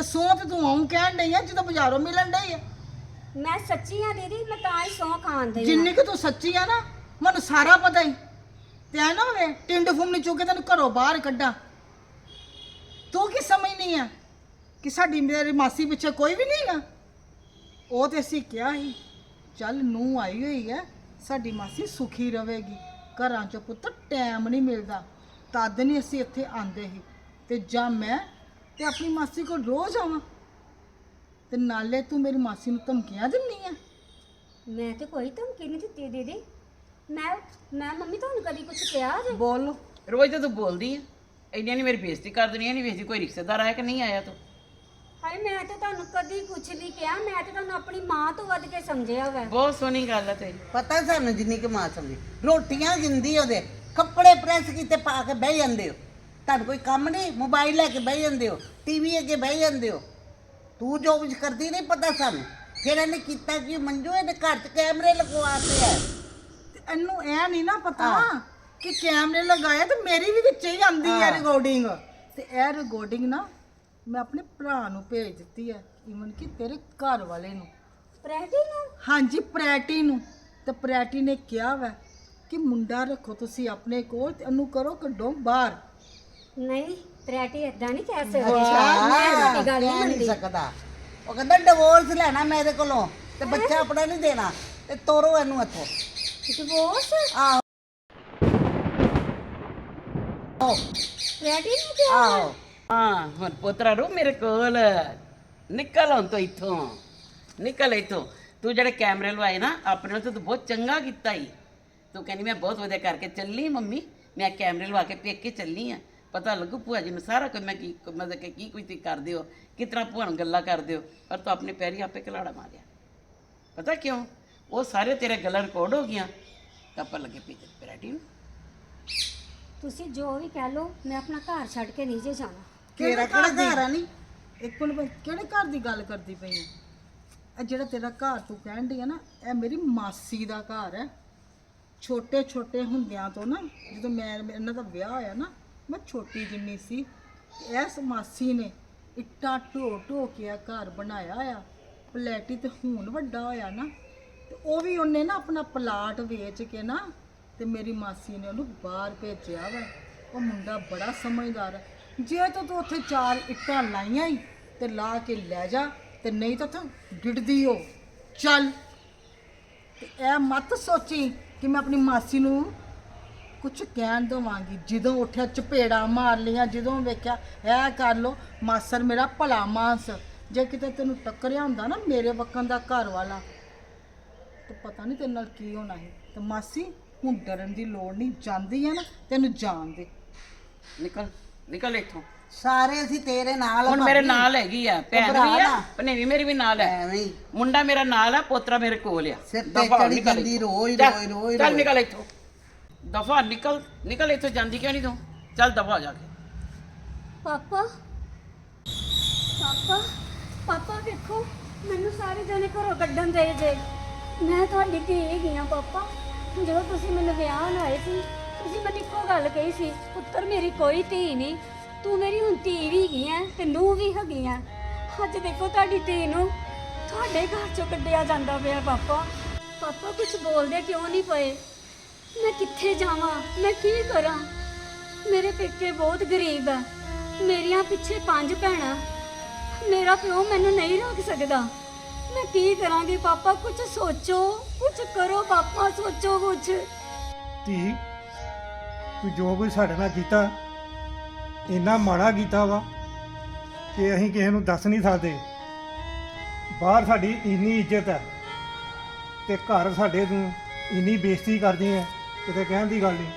ਤੇ ਸੌ ਤੇ ਤੂੰ ਆਉਂ ਕਹਿਣ ਡਈ ਆ ਜਦੋਂ ਬਾਜ਼ਾਰੋਂ ਮਿਲਣ ਡਈ ਆ। ਮੈਂ ਸੱਚੀ ਆ ਦੀਦੀ ਮੈਂ ਤਾਂ ਹੀ ਸੌ ਖਾਣ ਦਈ ਜਿੰਨੀ ਕਿ ਤੂੰ ਸੱਚੀ ਆ ਨਾ ਮੈਨੂੰ ਸਾਰਾ ਪਤਾ ਹੀ ਤੇ ਐ ਨਾ ਹੋਵੇ ਟਿੰਡ ਫੁੰਮਣੀ ਚੁੱਕ ਕੇ ਤੈਨੂੰ ਘਰੋਂ ਬਾਹਰ ਕੱਢਾਂ। ਤੂੰ ਕੀ ਸਮਝਨੀ ਆ ਕਿ ਸਾਡੀ ਮੇਰੀ ਮਾਸੀ ਪਿੱਛੇ ਕੋਈ ਵੀ ਨਹੀਂ ਆ ਉਹ ਤੇ ਅਸੀਂ ਕਿਹਾ ਸੀ ਚੱਲ ਨੂੰ ਆਈ ਹੋਈ ਹੈ ਸਾਡੀ ਮਾਸੀ ਸੁਖੀ ਰਵੇਗੀ ਘਰਾਂ ਚੋਂ ਪੁੱਤ ਟਾਈਮ ਨਹੀਂ ਮਿਲਦਾ। ਤਦ ਨਹੀਂ ਅਸੀਂ ਇੱਥੇ ਆਂਦੇ ਸੀ। ਤੇ ਜਾਂ ਮੈਂ ਤੇ ਆਪਣੀ ਮਾਸੀ ਕੋਲ ਰੋਜ਼ ਆਵਾਂ। ਤੇ ਨਾਲੇ ਤੂੰ ਮੇਰੀ ਮਾਸੀ ਨੂੰ ਧਮਕੀਆਂ ਦਿੰਨੀ ਆ। ਮੈਂ ਤੇ ਕੋਈ ਧਮਕੀ ਨਹੀਂ ਦਿੱਤੀ ਦੀਦੀ। ਮੈਂ ਮੈਂ ਮੰਮੀ ਤੁਹਾਨੂੰ ਕਦੀ ਕੁਝ ਕਿਹਾ ਜੇ? ਬੋਲ ਰੋਜ਼ ਤਾਂ ਤੂੰ ਬੋਲਦੀ ਆ ਇੰਨੀ ਨਹੀਂ ਮੇਰੀ ਬੇਇੱਜ਼ਤੀ ਕਰ ਦੇਣੀ ਨਹੀਂ ਵੇਖਦੀ ਕੋਈ ਰਿਸ਼ਤੇਦਾਰ ਆਇਆ ਕਿ ਨਹੀਂ ਆਇਆ ਤੂੰ? ਹਾਏ ਮੈਂ ਤੇ ਤੁਹਾਨੂੰ ਕਦੀ ਕੁਝ ਨਹੀਂ ਕਿਹਾ ਮੈਂ ਤੇ ਤੁਹਾਨੂੰ ਆਪਣੀ ਮਾਂ ਤੋਂ ਵੱਧ ਕੇ ਸਮਝਿਆ ਵਾ। ਬਹੁਤ ਸੋਹਣੀ ਗੱਲ ਹੈ ਤੇਰੀ। ਪਤਾ ਸਾਨੂੰ ਜਿੰਨੀ ਕਿ ਮਾਂ ਸਮਝੀ। ਰੋਟੀਆਂ ਗਿੰਦੀ ਉਹਦੇ ਕੱਪੜੇ ਪ੍ਰੈਸ ਕੀਤੇ ਪਾ ਕੇ ਬਹਿ ਜਾਂਦੇ ਹੋ। ਤੁਹਾਨੂੰ ਕੋਈ ਕੰਮ ਨਹੀਂ? ਮੋਬਾਈਲ ਲੈ ਕੇ ਬਹਿ ਜਾਂਦੇ ਹੋ ਟੀਵੀ ਅੱਗੇ ਬਹਿ ਜਾਂਦੇ ਹੋ। ਤੂੰ ਜੋ ਕੁਝ ਕਰਦੀ ਨਹੀਂ ਪਤਾ ਸਾਨੂੰ। ਫਿਰ ਇਹਨੇ ਕੀਤਾ ਕਿ? ਮੰਜੂ ਇਹਨੇ ਘਰ 'ਚ ਕੈਮਰੇ ਲਗਵਾਤੇ ਤੇ ਇਹਨੂੰ ਐ ਨਹੀਂ ਨਾ ਪਤਾ ਕਿ ਕੈਮਰੇ ਲਗਾਏ ਤੇ ਮੇਰੀ ਵੀ ਵਿੱਚ ਹੀ ਆਂਦੀ ਹੈ। ਰਿਕਾਰਡਿੰਗ ਤੇ ਇਹ ਰਿਕਾਰਡਿੰਗ ਨਾ ਮੈਂ ਆਪਣੇ ਭਰਾ ਨੂੰ ਭੇਜ ਦਿੱਤੀ ਹੈ ਇਵਨ ਕਿ ਤੇਰੇ ਘਰ ਵਾਲੇ ਨੂੰ। ਪ੍ਰੈਟੀ ਨੂੰ? ਹਾਂਜੀ ਪ੍ਰੈਟੀ ਨੂੰ। ਤੇ ਪ੍ਰੈਟੀ ਨੇ ਕਿਹਾ ਵਾ ਕਿ ਮੁੰਡਾ ਰੱਖੋ ਤੁਸੀਂ ਆਪਣੇ ਕੋਲ ਤੇ ਉਹਨੂੰ ਕਰੋ ਕੱਢੋ ਬਾਹਰ। ਨਹੀਂ ਪ੍ਰੈਟੀ ਇਦਾਂ ਨਹੀਂ ਕਹਿ ਸਕਦੀ। ਮੈਂ ਤੁਹਾਡੀ ਗੱਲ ਨਹੀਂ ਕਹਿ ਨਹੀਂ ਮੰਨਦੀ। ਸਕਦਾ। ਉਹ ਕਹਿੰਦਾ ਡਿਵੋਰਸ ਲੈਣਾ ਮੇਰੇ ਕੋਲੋਂ ਤੇ ਬੱਚਾ ਆਪਣਾ ਨਹੀਂ ਦੇਣਾ ਤੇ ਤੋਰੋ ਇਹਨੂੰ ਇੱਥੋਂ। ਡਿਵੋਰਸ ਆਹੋ। ਪ੍ਰੈਟੀ ਨੂੰ ਕਿਹਾ ਆਹੋ। ਹਾਂ ਹੁਣ ਪੁੱਤਰਾ ਰੂ ਮੇਰੇ ਕੋਲ। ਨਿਕਲ ਹੁਣ ਤੋਂ ਇੱਥੋਂ। ਨਿਕਲ ਇੱਥੋਂ। ਤੂੰ ਜਿਹੜੇ ਕੈਮਰੇ ਲਵਾਏ ਨਾ ਆਪਣੇ ਨਾਲ ਤਾਂ ਤੂੰ ਬਹੁਤ ਚੰਗਾ ਕੀਤਾ ਹੀ ਤੂੰ ਕਹਿੰਦੀ ਮੈਂ ਬਹੁਤ ਵਧੀਆ ਕਰਕੇ ਚੱਲੀ ਮੰਮੀ। ਮੈਂ ਕੈਮਰੇ ਲਵਾ ਕੇ ਪੇਕ ਕੇ ਚੱਲੀ ਆ। ਪਤਾ ਲੱਗੂ ਭੂਆ ਜੀ ਨੂੰ ਸਾਰਾ ਕੁਝ ਮੈਂ ਕੀ ਮਤਲਬ ਕਿ ਕੀ ਕੁਝ ਤੁਸੀਂ ਕਰਦੇ ਹੋ ਕਿਸ ਤਰ੍ਹਾਂ ਭੂਆ ਨੂੰ ਗੱਲਾਂ ਕਰਦੇ ਹੋ ਪਰ ਤੂੰ ਆਪਣੇ ਪੈਰੀ ਆਪੇ ਕਲਾੜਾ ਮਾਰਿਆ। ਪਤਾ ਕਿਉਂ? ਉਹ ਸਾਰੇ ਤੇਰੇ ਗੱਲਾਂ ਰਿਕਾਰਡ ਹੋ ਗਈਆਂ। ਤਾਂ ਆਪਾਂ ਲੱਗੇ ਪੀਤੇ ਪੈਰਾਟੀ ਨੂੰ ਤੁਸੀਂ ਜੋ ਵੀ ਕਹਿ ਲਓ ਮੈਂ ਆਪਣਾ ਘਰ ਛੱਡ ਕੇ ਨਹੀਂ ਜੇ ਜਾਣਾ। ਤੇਰਾ ਕਿਹੜਾ ਘਰ ਆ ਨਹੀਂ ਇੱਕ ਮਿੰਟ ਬਸ, ਕਿਹੜੇ ਘਰ ਦੀ ਗੱਲ ਕਰਦੀ ਪਈ ਹੈ ਇਹ ਜਿਹੜਾ ਤੇਰਾ ਘਰ ਤੂੰ ਕਹਿਣ ਡਈ ਹੈ ਨਾ ਇਹ ਮੇਰੀ ਮਾਸੀ ਦਾ ਘਰ ਹੈ। ਛੋਟੇ ਛੋਟੇ ਹੁੰਦਿਆਂ ਤੋਂ ਨਾ ਜਦੋਂ ਮੈਂ ਇਹਨਾਂ ਦਾ ਵਿਆਹ ਹੋਇਆ ਨਾ ਮੈਂ ਛੋਟੀ ਜਿੰਨੀ ਸੀ, ਇਸ ਮਾਸੀ ਨੇ ਇੱਟਾਂ ਢੋ ਢੋ ਕੇ ਇਹ ਘਰ ਬਣਾਇਆ ਆ। ਪਲੈਟੀ ਤੇ ਹੁਣ ਵੱਡਾ ਹੋਇਆ ਨਾ, ਤੇ ਉਹ ਵੀ ਉਹਨੇ ਨਾ ਆਪਣਾ ਪਲਾਟ ਵੇਚ ਕੇ ਨਾ ਤੇ ਮੇਰੀ ਮਾਸੀ ਨੇ ਉਹਨੂੰ ਬਾਹਰ ਭੇਜਿਆ ਵਾ। ਉਹ ਮੁੰਡਾ ਬੜਾ ਸਮਝਦਾਰ ਹੈ ਜੇ ਤਾਂ ਤੂੰ ਉੱਥੇ ਚਾਰ ਇੱਟਾਂ ਲਾਈਆਂ ਹੀ ਤੇ ਲਾ ਕੇ ਲੈ ਜਾ ਤੇ ਨਹੀਂ ਤਾਂ ਤੂੰ ਡਿੱਡਦੀ ਹੋ। ਚੱਲ। ਤੇ ਇਹ ਮਤ ਸੋਚੀ ਕਿ ਮੈਂ ਆਪਣੀ ਮਾਸੀ ਨੂੰ ਕੁਝ ਕਹਿਣ ਦਵਾਂਗੀ। ਜਦੋਂ ਉੱਠਿਆ ਚਪੇੜਾ ਮਾਰ ਲਿਆ ਜਦੋਂ ਵੇਖਿਆ ਇਹ ਕਰ ਲੋ ਮਾਸਰ ਮੇਰਾ ਭਲਾ ਮਾਨਸ। ਜੇ ਕਿਤੇ ਤੈਨੂੰ ਟੱਕਰਿਆ ਹੁੰਦਾ ਨਾ ਮੇਰੇ ਵਕਨ ਦਾ ਘਰ ਵਾਲਾ ਤੇ ਪਤਾ ਨਹੀਂ ਤੇਰੇ ਨਾਲ ਕੀ ਹੋਣਾ ਹੈ ਤੇ ਮਾਸੀ ਹੁਣ ਡਰਨ ਦੀ ਲੋੜ ਨਹੀਂ ਜਾਂਦੀ ਹੈ ਨਾ ਤੈਨੂੰ ਜਾਣ ਦੇ। ਨਿਕਲ ਨਿਕਲ ਇੱਥੋਂ। ਸਾਰੇ ਅਸੀਂ ਤੇਰੇ ਨਾਲ ਹੁਣ ਮੇਰੇ। ਨਾਲ ਹੈਗੀ ਆ ਭੈਣ ਘਬਰਾ ਵੀ ਆ ਨਾ। ਭਨੇਵੀ ਮੇਰੀ ਵੀ ਨਾਲ ਹੈ ਐਵੇਂ ਹੀ। ਮੁੰਡਾ ਮੇਰਾ ਨਾਲ ਆ ਪੋਤਰਾ ਮੇਰੇ ਕੋਲ ਆ। ਸਿਰ ਤੇ ਦਫ਼ਾ ਹੋ, ਚੜੀ ਨਿਕਲ ਜਾਂਦੀ ਇੱਥੋਂ। ਰੋਜ਼, ਚੱਲ, ਰੋਜ਼, ਰੋਜ਼, ਚੱਲ। ਨਿਕਲ ਇੱਥੋਂ। ਦਫਾ ਨਿਕਲ ਨਿਕਲ ਇੱਥੇ ਜਾਂਦੀ ਕਿਉਂ ਨਹੀਂ ਤੂੰ? ਚੱਲ ਦਫਾ ਜਾ ਕੇ। ਪਾਪਾ ਪਾਪਾ ਪਾਪਾ ਵੇਖੋ, ਮੈਨੂੰ ਸਾਰੇ ਜਣੇ ਘਰੋਂ ਕੱਢਣ ਦੇ ਜੇ। ਮੈਂ ਤੁਹਾਡੀ ਧੀ ਹੈਗੀ ਆ, ਪਾਪਾ। ਜਦੋਂ ਤੁਸੀਂ ਮੈਨੂੰ ਵਿਆਹਣ ਆਏ ਸੀ, ਤੁਸੀਂ ਮੈਨੂੰ ਇੱਕੋ ਗੱਲ ਕਹੀ ਸੀ, ਪੁੱਤਰ ਮੇਰੀ ਕੋਈ ਧੀ ਨਹੀਂ, ਤੂੰ ਮੇਰੀ ਹੁਣ ਧੀ ਵੀ ਹੈਗੀ ਆ ਤੇ ਨੂੰ ਵੀ ਹੈਗੀ ਆ। ਅੱਜ ਦੇਖੋ ਤੁਹਾਡੀ ਧੀ ਨੂੰ, ਤੁਹਾਡੇ ਘਰ ਚੋਂ ਕੱਢਿਆ ਜਾਂਦਾ ਪਿਆ, ਪਾਪਾ। ਪਾਪਾ ਕੁਝ ਬੋਲਦੇ ਕਿਉਂ ਨਹੀਂ ਪਏ? ਮੈਂ ਕਿੱਥੇ ਜਾਵਾਂ? ਮੈਂ ਕੀ ਕਰਾਂ? ਮੇਰੇ ਪੇਕੇ ਬਹੁਤ ਗਰੀਬ ਆ। ਮੇਰੀਆਂ ਪਿੱਛੇ ਪੰਜ ਭੈਣਾਂ। ਮੇਰਾ ਪਿਓ ਮੈਨੂੰ ਨਹੀਂ ਰੱਖ ਸਕਦਾ। ਮੈਂ ਕੀ ਕਰਾਂਗੀ ਪਾਪਾ? ਕੁਝ ਸੋਚੋ। ਕੁਝ ਕਰੋ ਪਾਪਾ, ਸੋਚੋ ਕੁਝ ਧੀ, ਤੂੰ ਜੋ ਕੁਝ ਸਾਡੇ ਨਾਲ ਕੀਤਾ, ਇੰਨਾ ਮਾੜਾ ਕੀਤਾ ਵਾ ਕਿ ਅਸੀਂ ਕਿਸੇ ਨੂੰ ਦੱਸ ਨਹੀਂ ਸਕਦੇ। ਬਾਹਰ ਸਾਡੀ ਇੰਨੀ ਇੱਜ਼ਤ ਹੈ ਤੇ ਘਰ ਸਾਡੇ ਨੂੰ ਇੰਨੀ ਬੇਇੱਜ਼ਤੀ ਕਰਦੀ ਹੈ ਕਿਤੇ ਕਹਿਣ ਦੀ ਗੱਲ ਨਹੀਂ।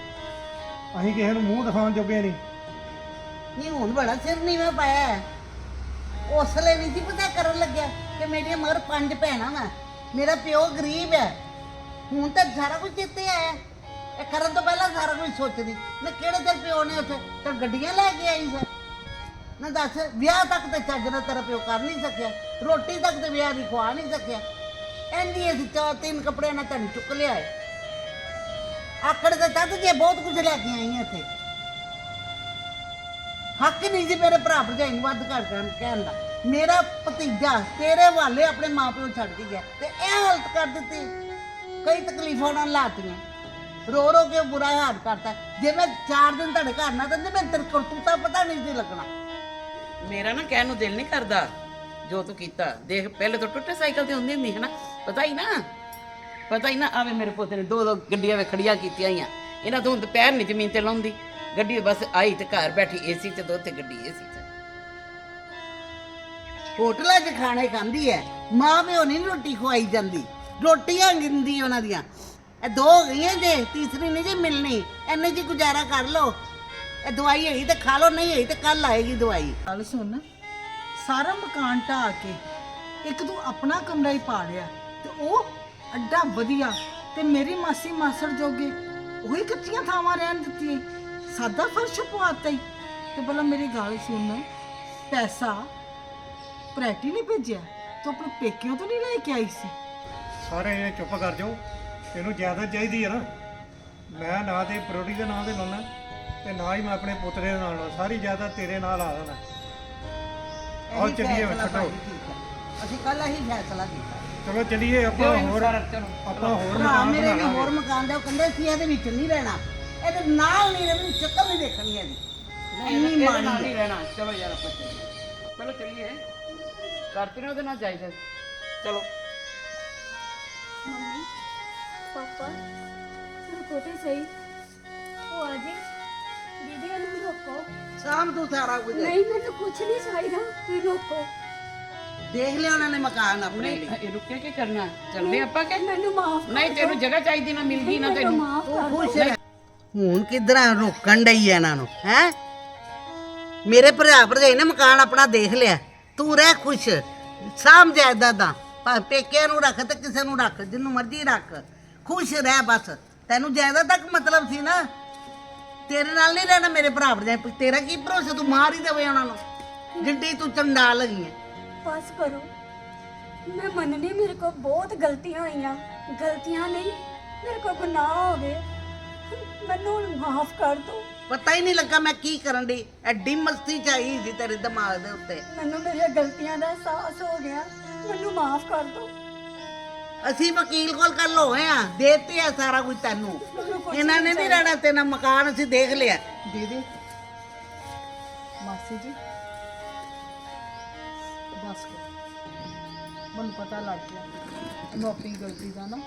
ਅਸੀਂ ਕਿਸੇ ਨੂੰ ਮੂੰਹ ਦਿਖਾਉਣ ਜੋਗੇ ਨਹੀਂ। ਨਹੀਂ, ਹੁਣ ਬੜਾ ਸਿਰ ਨੀਵੇਂ ਪਾਇਆ ਹੈ। ਉਸ ਲਈ ਨਹੀਂ ਸੀ ਪਤਾ ਕਰਨ ਲੱਗਿਆ ਕਿ ਮੇਰੀਆਂ ਮਗਰ ਪੰਜ ਭੈਣਾਂ ਵਾ। ਮੇਰਾ ਪਿਓ ਗਰੀਬ ਹੈ। ਹੁਣ ਤਾਂ ਸਾਰਾ ਕੁਝ ਚਿੱਤੇ ਆਇਆ ਇਹ ਕਰਨ ਤੋਂ ਪਹਿਲਾਂ ਸਾਰਾ ਕੁਝ ਸੋਚਦੀ। ਮੈਂ ਕਿਹੜੇ ਤੇਰੇ ਪਿਓ ਨੇ ਉੱਥੇ ਤਾਂ ਗੱਡੀਆਂ ਲੈ ਕੇ ਆਈ ਸੀ? ਨਾ ਦੱਸ, ਵਿਆਹ ਤੱਕ ਤੇ ਚੱਜ ਨਾਲ ਤੇਰਾ ਪਿਓ ਕਰ ਨਹੀਂ ਸਕਿਆ। ਰੋਟੀ ਤੱਕ ਤੇ ਵਿਆਹ ਦੀ ਖਵਾ ਨਹੀਂ ਸਕਿਆ। ਐਂਦੀ ਅਸੀਂ ਚਾਰ ਤਿੰਨ ਕੱਪੜਿਆਂ ਨਾਲ ਤੈਨੂੰ ਚੁੱਕ ਲਿਆ ਹੈ ਆਕੜ ਤੇ ਤੱਕ ਜੇ ਬਹੁਤ ਕੁਝ ਲੈ ਕੇ ਆਈ ਹਾਂ ਇੱਥੇ। ਹੱਕ ਨਹੀਂ ਸੀ ਮੇਰੇ ਭਰਾ ਭਰਜਾਈ ਨੂੰ ਵੱਧ ਘੱਟ ਕਰਨ ਕਹਿਣ ਦਾ। ਮੇਰਾ ਭਤੀਜਾ ਤੇਰੇ ਵਾਲੇ ਆਪਣੇ ਮਾਪਿਓ ਛੱਡ ਕੇ ਗਿਆ ਤੇ ਇਹ ਹਾਲਤ ਕਰ ਦਿੱਤੀ। ਕਈ ਤਕਲੀਫਾਂ ਨਾਲ ਲਾਤੀਆਂ ਰੋ ਰੋ ਕੇ ਬੁਰਾ ਹਾਲ ਕਰਤਾ। ਜੇ ਮੈਂ 4 ਦਿਨ ਤੁਹਾਡੇ ਘਰ ਨਾ ਰਹਿੰਦੀ ਮੈਂ ਤੇਰੇ ਕਰਤੂਤਾ ਪਤਾ ਨਹੀਂ ਸੀ ਲੱਗਣਾ। ਮੇਰਾ ਨਾ ਕਹਿਣ ਨੂੰ ਦਿਲ ਨਹੀਂ ਕਰਦਾ। ਜੋ ਤੂੰ ਕੀਤਾ। ਦੇਖ, ਪਹਿਲੇ ਤਾਂ ਟੁੱਟੇ ਸਾਈਕਲ ਤੇ ਹੁੰਦੀ ਹੁੰਦੀ ਹੈ ਨਾ। ਪਤਾ ਹੀ ਨਾ ਪਤਾ ਹੀ ਨਾ ਆਵੇ ਮੇਰੇ ਪੋਤੇ ਨੇ ਦੋ ਦੋ ਗੱਡੀਆਂ ਵੇ ਖੜੀਆਂ ਕੀਤੀਆਂ ਹੋਈਆਂ। ਇਹਨਾਂ ਤੋਂ ਹੁਣ ਪੈਰ ਨਹੀਂ ਜ਼ਮੀਨ ਤੇ ਲਾਉਂਦੀ। ਗੱਡੀ ਬਸ ਆਈ ਤੇ ਘਰ ਬੈਠੀ ਏਸੀ ਤੇ ਦੋ ਤੇ ਗੱਡੀ ਏਸੀ ਤੇ। ਹੋਟਲਾਂ 'ਚ ਖਾਣੇ ਖਾਂਦੀ ਐ। ਮਾਂ ਪਿਓ ਨਹੀਂ ਰੋਟੀ ਖਵਾਈ ਜਾਂਦੀ। ਰੋਟੀਆਂ ਗਿੰਦੀ ਉਹਨਾਂ ਦੀਆਂ। ਇਹ ਦੋ ਗਈਆਂ ਜੇ, ਤੀਸਰੀ ਨਹੀਂ ਜੇ ਮਿਲਣੀ। ਐਨੇ ਜੀ ਗੁਜ਼ਾਰਾ ਕਰ ਲੋ ਇਹ ਦਵਾਈ ਹੈਗੀ ਤੇ ਖਾ ਲਓ, ਨਹੀਂ ਹੈਗੀ ਤੇ ਕੱਲ ਆਏਗੀ ਦਵਾਈ। ਗੱਲ ਸੁਣ। ਸਾਰਾ ਮਕਾਨ ਢਾਹ ਕੇ ਇੱਕ ਤੂੰ ਆਪਣਾ ਕਮਰਾ ਹੀ ਪਾ ਲਿਆ ਤੇ ਉਹ ਅੱਡਾ ਵਧੀਆ ਤੇ ਮੇਰੀ ਮਾਸੀ ਮਾਸੜ ਜੋਗੇ ਉਹੀ ਕੱਚੀਆਂ ਥਾਵਾਂ ਰਹਿਣ ਦਿੱਤੀਆਂ। ਸਾਦਾ ਫਰਸ਼ ਪਵਾਤਾ ਹੀ ਤੇ ਭਲਾ ਮੇਰੀ ਗੱਲ ਸੁਣ। ਪੈਸਾ ਪ੍ਰੈਟੀ ਨਹੀਂ ਭੇਜਿਆ। ਤੂੰ ਆਪਣੇ ਪੇਕਿਆਂ ਤੋਂ ਨਹੀਂ ਲੈ ਕੇ ਆਈ ਸੀ? ਸਾਰੇ ਇਹ ਚੁੱਪ ਕਰ ਜਾਓ। ਇਹਨੂੰ ਜ਼ਿਆਦਾ ਚਾਹੀਦੀ ਹੈ ਨਾ। ਮੈਂ ਨਾ ਤੇ ਪ੍ਰੋਟੀ ਦੇ ਨਾਂ ਤੇ ਲਾਉਣਾ ਤੇ ਨਾ ਹੀ ਮੈਂ ਆਪਣੇ ਪੁੱਤ ਦੇ ਨਾਲ ਲਾਉਣਾ। ਸਾਰੀ ਜ਼ਿਆਦਾ ਤੇਰੇ ਨਾਲ ਆ ਆਓ ਇਹੀ ਚੱਲੀਏ ਫੈਸਲਾ ਛੱਡੋ। ਅਸੀਂ ਕੱਲ ਹੀ ਫੈਸਲਾ ਕੀਤਾ। ਚਲੋ ਚੱਲੀਏ ਆਪਾਂ ਹੋਰ ਆਪਾਂ ਹੋਰ ਭਰਾ ਮਕਾਨ ਮੇਰੇ ਬਣਾ ਹੋਰ ਮਕਾਨ ਦੇ ਉਹ ਕਹਿੰਦੇ ਸੀ ਇਹਦੇ ਵਿੱਚ ਨਹੀਂ ਰਹਿਣਾ। ਇਹਦੇ ਨਾਲ ਨਹੀਂ ਰਹਿਣਾ ਸ਼ਕਲ ਨਹੀਂ ਦੇਖਣੀ ਇਹਦੀ। ਇੰਨੀ ਮਾੜੀ। ਨਹੀਂ ਰਹਿਣਾ। ਚਲੋ ਯਾਰ ਆਪਾਂ ਚੱਲੀਏ। ਚਲੋ ਚੱਲੀਏ। ਕਰਤੀ ਨਾ ਉਹਦੇ ਨਾਲ ਜਾਈਦਾ ਚਲੋ। ਮੰਮੀ ਪਾਪਾ ਰੁਕੋ ਤੇ ਸਹੀ। ਉਹ ਆ ਜੀ। ਦੀਦੀ ਇਹਨੂੰ ਰੋਕੋ। ਸ਼ਾਮ ਤੂੰ ਸਾਰਾ ਕੁਝ। ਨਹੀਂ ਮੈਨੂੰ ਕੁਝ ਨਹੀਂ ਚਾਹੀਦਾ। ਤੁਸੀਂ ਰੋਕੋ। ਦੇਖ ਲਿਆ ਉਹਨਾਂ ਨੇ ਮਕਾਨ ਆਪਣੇ ਲਈ। ਇਹ ਰੁਕੇ ਕੀ ਕਰਨਾ। ਚੱਲਦੇ ਆਪਾਂ ਕਿ ਮੈਨੂੰ ਮਾਫ ਨਹੀਂ ਤੈਨੂੰ ਜਗ੍ਹਾ ਚਾਹੀਦੀ ਨਾ ਮਿਲ ਗਈ ਨਾ ਤੈਨੂੰ। ਮਾਫ। ਖੁਸ਼ ਰਹਿ। ਹੁਣ ਕਿਧਰਾਂ ਰੋਕਣ ਡਈ ਐ ਇਹਨਾਂ ਨੂੰ ਹੈ? ਮੇਰੇ ਭਰਾ ਭਰਜਾਈ ਨੇ ਮਕਾਨ ਆਪਣਾ ਦੇਖ ਲਿਆ। ਤੂੰ ਰਹਿ ਖੁਸ਼। ਸਾਂਭ ਜਾਇਦਾਦ। ਦਾ ਭਾਵੇਂ ਪੇਕਿਆਂ ਨੂੰ ਰੱਖ ਤੇ ਕਿਸੇ ਨੂੰ ਰੱਖ ਜਿੰਨੂੰ ਮਰਜ਼ੀ ਰੱਖ। ਖੁਸ਼ ਰਹਿ ਬਸ। ਤੈਨੂੰ ਜਾਇਦਾਦ ਤੱਕ ਮਤਲਬ ਸੀ ਨਾ? ਤੇਰੇ ਨਾਲ ਨਹੀਂ ਰਹਿਣਾ ਮੇਰੇ ਭਰਾ ਭਰਜਾਈ। ਤੇਰਾ ਕੀ ਭਰੋਸਾ? ਤੂੰ ਮਾਰ ਹੀ ਦੇਵੇ ਉਹਨਾਂ ਨੂੰ। ਜਿੱਡੀ ਤੂੰ ਚੰਡਾਲ ਲੱਗੀ ਹੈ ਬਸ ਕਰੋ। ਮੈਂ ਮੰਨਨੀ ਮੇਰੇ ਕੋਲ ਬਹੁਤ ਗਲਤੀਆਂ ਹੋਈਆਂ। ਗਲਤੀਆਂ ਨਹੀਂ ਮੇਰੇ ਕੋਲ ਗੁਨਾਹ ਹੋ ਗਏ। ਮੈਨੂੰ ਹੁਣ ਮਾਫ ਕਰ ਦਿਓ। ਪਤਾ ਹੀ ਨਹੀਂ ਲੱਗਾ ਮੈਂ ਕੀ ਕਰਨ ਦੀ ਐਡੀ ਮਸਤੀ ਚਾਹੀ ਸੀ ਤੇਰੇ ਦਿਮਾਗ ਦੇ ਉੱਤੇ। ਮੈਨੂੰ ਮੇਰੀਆਂ ਗਲਤੀਆਂ ਦਾ ਅਹਿਸਾਸ ਹੋ ਗਿਆ। ਮੈਨੂੰ ਮਾਫ ਕਰ ਦਿਓ। ਅਸੀਂ ਵਕੀਲ ਕੋਲ ਕੱਲ ਹੋਏ ਆ ਦੇਤੇ ਆ ਸਾਰਾ ਕੁਝ ਤੈਨੂੰ। ਮੈਨੂੰ ਕੁਛ ਇਹਨਾਂ ਨੇ ਨਹੀਂ ਰਹਿਣਾ ਤੇਰਾ ਮਕਾਨ ਅਸੀਂ ਦੇਖ ਲਿਆ। ਦੀਦੀ ਮਾਸੀ ਜੀ ਬਸ ਕਰੋ ਮੈਨੂੰ ਪਤਾ ਲੱਗ ਗਿਆ। ਮੈਨੂੰ ਆਪਣੀ ਗਲਤੀ ਦਾ ਨਾ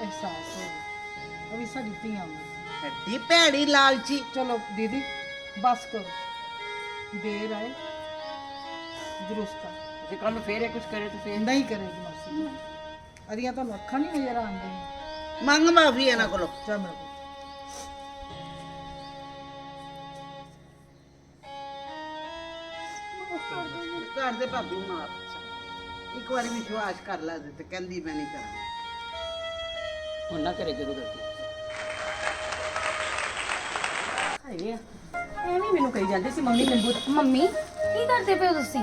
ਅਹਿਸਾਸ ਹੋ ਗਿਆ। ਉਹ ਵੀ ਸਾਡੀ ਧੀਆਂ ਨੂੰ ਐਡੀ ਭੈੜੀ ਲਾਲਚੀ। ਚਲੋ ਦੀਦੀ ਬਸ ਕਰੋ। ਦੇਰ ਆਏ। ਦਰੁਸਤ ਆ। ਜੇ ਕੱਲ ਨੂੰ ਫੇਰ ਇਹ ਕੁਝ ਕਰੇ ਤਾਂ ਫੇਰ। ਨਹੀਂ ਕਰੇਗੀ ਮਾਸੀ। ਅਰੀਆਂ ਤੁਹਾਨੂੰ ਅੱਖਾਂ ਨਹੀਂ ਨਜ਼ਰ ਆਉਂਦੀਆਂ। ਮੰਗ ਮਾਫੀ ਇਹਨਾਂ ਕੋਲੋਂ। ਜਾ ਮੇਰੇ ਕੋਲ ਦੇ ਭਾਬੀ ਨੂੰ ਮਾਫ ਇੱਕ ਵਾਰੀ ਵਿਸ਼ਵਾਸ ਕਰ ਲੈ ਤੇ ਕਹਿੰਦੀ ਮੈਂ ਨਹੀਂ ਕਰਾਂ ਹੁਣ ਨਾ ਕਰੇ ਜਦੋਂ ਗਲਤੀ ਹਾਏ ਐਵੇਂ ਮੈਨੂੰ ਕਹੀ ਜਾਂਦੇ ਸੀ ਮੰਮੀ ਨਿੰਬੂ ਮੰਮੀ ਕੀ ਕਰਦੇ ਪਏ ਹੋ ਤੁਸੀਂ?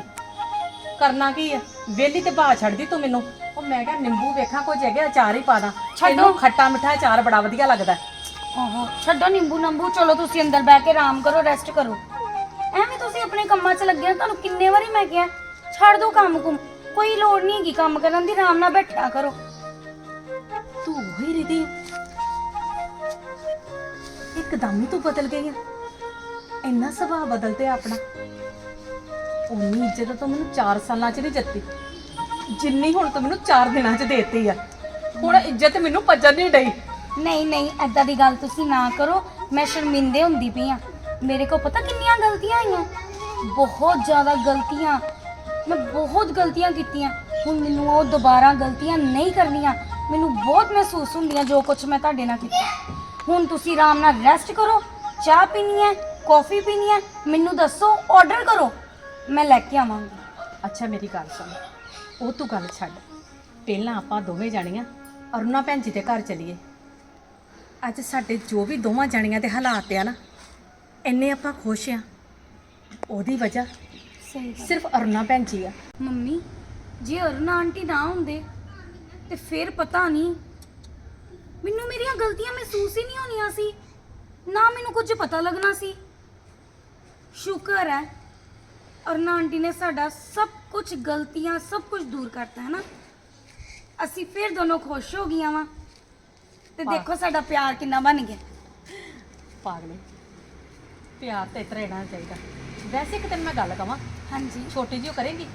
ਕਰਨਾ ਕੀ ਆ? ਵੇਲੀ ਤੇ ਬਾਹ ਛੱਡਦੀ ਤੂੰ ਮੈਨੂੰ। ਉਹ ਮੈਂ ਕਿਹਾ ਨਿੰਬੂ ਵੇਖਾਂ ਕੁਝ ਹੈਗਾ ਅਚਾਰ ਹੀ ਪਾ ਦਾਂ। ਛੱਡੋ। ਖੱਟਾ ਮਿੱਠਾ ਅਚਾਰ ਬੜਾ ਵਧੀਆ ਲੱਗਦਾ। ਓਹੋ ਛੱਡੋ ਨਿੰਬੂ ਨੰਬੂ ਚਲੋ ਤੁਸੀਂ ਅੰਦਰ ਬਹਿ ਕੇ ਆਰਾਮ ਕਰੋ ਰੈਸਟ ਕਰੋ। ਐਵੇਂ ਤੁਸੀਂ ਆਪਣੇ ਕੰਮਾਂ 'ਚ ਲੱਗੇ ਹੋ ਤੁਹਾਨੂੰ ਕਿੰਨੇ ਵਾਰੀ ਮੈਂ ਕਿਹਾ ਛੱਡ ਦੋ ਕੰਮ ਕੁਮ। ਕੋਈ ਲੋੜ ਨਹੀਂ ਹੈਗੀ ਕੰਮ ਕਰਨ ਦੀ, ਆਰਾਮ ਨਾਲ ਬੈਠਿਆ ਕਰੋ। ਤੂੰ ਉਹੀ ਰਿਦੀ ਇੱਕਦਮ ਹੀ ਤੂੰ ਬਦਲ ਗਈ ਆ। ਇੰਨਾ ਸੁਭਾਅ ਬਦਲਤੇ ਆਪਣਾ। ਉਨੀ ਇੱਜ਼ਤ ਤਾਂ ਮੈਨੂੰ 4 ਸਾਲਾਂ 'ਚ ਨਹੀਂ ਦਿੱਤੀ। ਜਿੰਨੀ ਹੁਣ ਤੂੰ ਮੈਨੂੰ 4 ਦਿਨਾਂ 'ਚ ਦੇਤੀ ਆ। ਹੁਣ ਇੱਜ਼ਤ ਮੈਨੂੰ ਪਚਣ ਨਹੀਂ ਡਈ। ਨਹੀਂ ਨਹੀਂ ਐਦਾਂ ਦੀ ਗੱਲ ਤੁਸੀਂ ਨਾ ਕਰੋ। ਮੈਂ ਸ਼ਰਮਿੰਦੇ ਹੁੰਦੀ ਪਈ ਆ। ਮੇਰੇ ਕੋਲ ਪਤਾ ਕਿੰਨੀਆਂ ਗਲਤੀਆਂ ਆਈਆਂ। ਬਹੁਤ ਜ਼ਿਆਦਾ ਗਲਤੀਆਂ। ਮੈਂ ਬਹੁਤ ਗਲਤੀਆਂ ਕੀਤੀਆਂ। ਹੁਣ ਮੈਨੂੰ ਉਹ ਦੁਬਾਰਾ ਗਲਤੀਆਂ ਨਹੀਂ ਕਰਨੀਆਂ। ਮੈਨੂੰ ਬਹੁਤ ਮਹਿਸੂਸ ਹੁੰਦੀਆਂ ਜੋ ਕੁਝ ਮੈਂ ਤੁਹਾਡੇ ਨਾਲ ਕੀਤਾ। ਹੁਣ ਤੁਸੀਂ ਆਰਾਮ ਨਾਲ ਰੈਸਟ ਕਰੋ, ਚਾਹ ਪੀਣੀ ਹੈ ਕੌਫੀ ਪੀਣੀ ਹੈ, ਮੈਨੂੰ ਦੱਸੋ ਆਰਡਰ ਕਰੋ। ਮੈਂ ਲੈ ਕੇ ਆਵਾਂਗੀ। ਅੱਛਾ, ਮੇਰੀ ਗੱਲ ਸੁਣ। ਉਹ ਤੂੰ ਗੱਲ ਛੱਡ। ਪਹਿਲਾਂ ਆਪਾਂ ਦੋਵੇਂ ਜਾਣੀਆਂ, ਅਰੁਣਾ ਭੈਣ ਜੀ ਦੇ ਘਰ ਚਲੀਏ। ਅੱਜ ਸਾਡੇ ਜੋ ਵੀ ਦੋਵਾਂ ਜਾਣੀਆਂ ਦੇ ਹਾਲਾਤ ਆ ਨਾ, ਇੰਨੇ ਆਪਾਂ ਖੁਸ਼ ਆ। ਉਹਦੀ ਵਜ੍ਹਾ ਸਹੀ ਸਿਰਫ ਅਰੁਣਾ ਭੈਣ ਜੀ ਆ। ਮੰਮੀ ਜੇ ਅਰੁਣਾ ਆਂਟੀ ਨਾ ਹੁੰਦੇ ਤੇ ਫਿਰ ਪਤਾ ਨਹੀਂ ਮੈਨੂੰ ਮੇਰੀਆਂ ਗਲਤੀਆਂ ਮਹਿਸੂਸ ਹੀ ਨਹੀਂ ਹੋਣੀਆਂ ਸੀ ਨਾ ਮੈਨੂੰ ਕੁਝ ਪਤਾ ਲੱਗਣਾ ਸੀ। ਸ਼ੁਕਰ ਹੈ ਅਰਨਾ ਆਂਟੀ ਨੇ ਸਾਡਾ ਸਭ ਕੁਝ ਗਲਤੀਆਂ ਸਭ ਕੁਝ ਦੂਰ ਕਰਤਾ ਹੈ ਨਾ? ਅਸੀਂ ਫਿਰ ਦੋਨੋਂ ਖੁਸ਼ ਹੋ ਗਈਆਂ ਵਾਂ। ਤੇ ਦੇਖੋ ਸਾਡਾ ਪਿਆਰ ਕਿੰਨਾ ਬਣ ਗਿਆ। ਪਾਗਲੇ ਪਿਆਰ ਤੇ ਇਤਰਾ ਰਹਿਣਾ ਚਾਹੀਦਾ। ਵੈਸੇ ਇੱਕ ਤੈਨੂੰ ਮੈਂ ਗੱਲ ਕਵਾਂ ਹਾਂਜੀ। ਛੋਟੀ ਜਿਹੀ ਉਹ ਕਰੇਗੀ?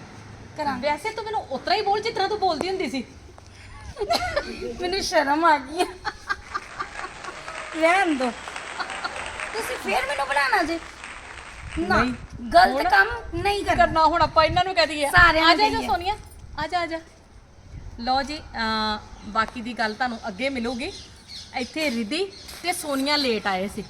ਕਰਾਂ ਵੈਸੇ ਤੂੰ ਮੈਨੂੰ ਉਤਰਾ ਹੀ ਬੋਲ ਜਿਸ ਤਰ੍ਹਾਂ ਤੂੰ ਬੋਲਦੀ ਹੁੰਦੀ ਸੀ। ਮੈਨੂੰ ਸ਼ਰਮ ਆ ਗਈ। ਰਹਿਣ ਦੋ। ਤੁਸੀਂ ਫੇਰ ਮੈਨੂੰ ਬਣਾਣਾ ਜੇ। ਨਾ ਗਲਤ ਕੰਮ ਨਹੀਂ ਕਰਨਾ। ਕਰਨਾ ਹੁਣ ਆਪਾਂ ਇਹਨਾਂ ਨੂੰ ਕਹਿ ਦਈਏ। ਸਾਰਿਆਂ ਨੂੰ ਆ ਜਾ ਜਾ ਕਹੀਏ। ਸੋਨੀਆ ਆ ਜਾ ਆ ਜਾ। ਲਓ ਜੀ ਅਮ ਬਾਕੀ ਦੀ ਗੱਲ ਤੁਹਾਨੂੰ ਅੱਗੇ ਮਿਲੂਗੀ। ਇੱਥੇ ਰਿਧੀ ਤੇ ਸੋਨੀਆ ਲੇਟ ਆਏ ਸੀ।